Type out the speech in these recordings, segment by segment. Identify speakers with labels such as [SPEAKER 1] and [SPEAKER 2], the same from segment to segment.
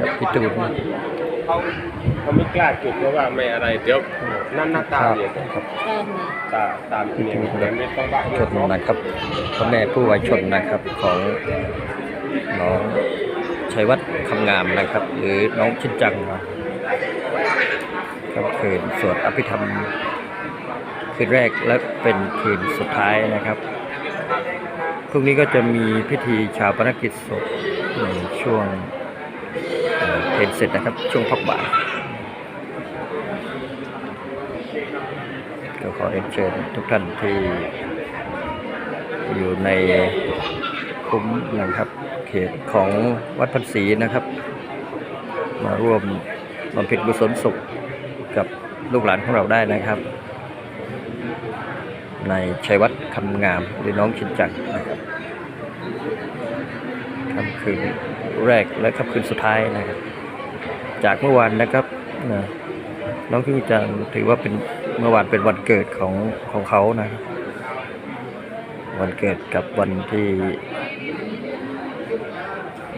[SPEAKER 1] กับพี่ตูน
[SPEAKER 2] เขาเขาไม่กล้าจุดเพราะว่าไม่อะไรเดี๋ยวนั่นหน้าตาเนี่ย
[SPEAKER 1] ครับ
[SPEAKER 3] เริ่มเลย
[SPEAKER 2] ตาตามเนี่ยเดี๋ยวไม่ต้องบ้า
[SPEAKER 1] ชนนะครับพระแม่ผู้วายชนนะครับของน้องชัยวัฒน์คำงามนะครับ หรือน้องชินจังครับค่ำคืนสวดอภิธรรมคืนแรกและเป็นคืนสุดท้ายนะครับพรุ่งนี้ก็จะมีพิธีชาปนกิจศพในช่วง เอ่อเพนเสร็จนะครับ ช่วงพักบ่ายก็ขอเรียนเชิญทุกท่านที่อยู่ในคุ้มนะครับ เขตของวัดพันศรีนะครับ มาร่วมบำเพ็ญกุศลศพกับลูกหลานของเราได้นะครับ ในชัยวัฒน์คำงามหรือน้องชินจังนะครับค่ำคืน แรกและค่ำคืนสุดท้ายนะครับ จากเมื่อวานนะครับนะน้องชินจังถือว่าเป็นเมื่อวานเป็นวันเกิดของของเขานะครับ วันเกิดกับวันที่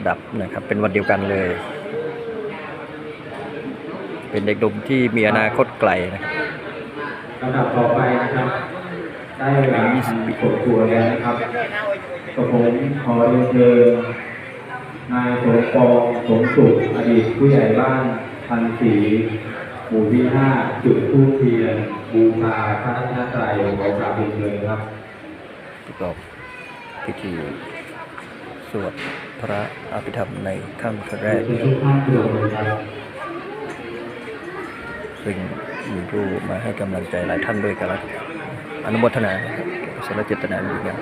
[SPEAKER 1] ดับนะครับ เป็นวันเดียวกันเลย เป็นเด็กหนุ่มที่มีอนาคตไกลนะครับ
[SPEAKER 4] ลำดับต่อไปนะครับได้เวลาทำกดตัวแล้วนะครับกระผมขอเรียนเชิญ นายสมปองสมสุขอดีตผู้ใหญ่บ้านพันศรีหมู่ที่ห้าจุดทูเทียนบูชาพระรัตนตรขอกราบเรียนเชิญครับ
[SPEAKER 1] ประกอบพิธีสวดพระอภิธรรมในค่ำคืนแรก
[SPEAKER 4] ทุกท่านทุก
[SPEAKER 1] ซึ่งมีผู้มาให้กำลังใจหลายท่านด้วยกันแล้วอนุโมทนานะครับสารเจตนาดีงาม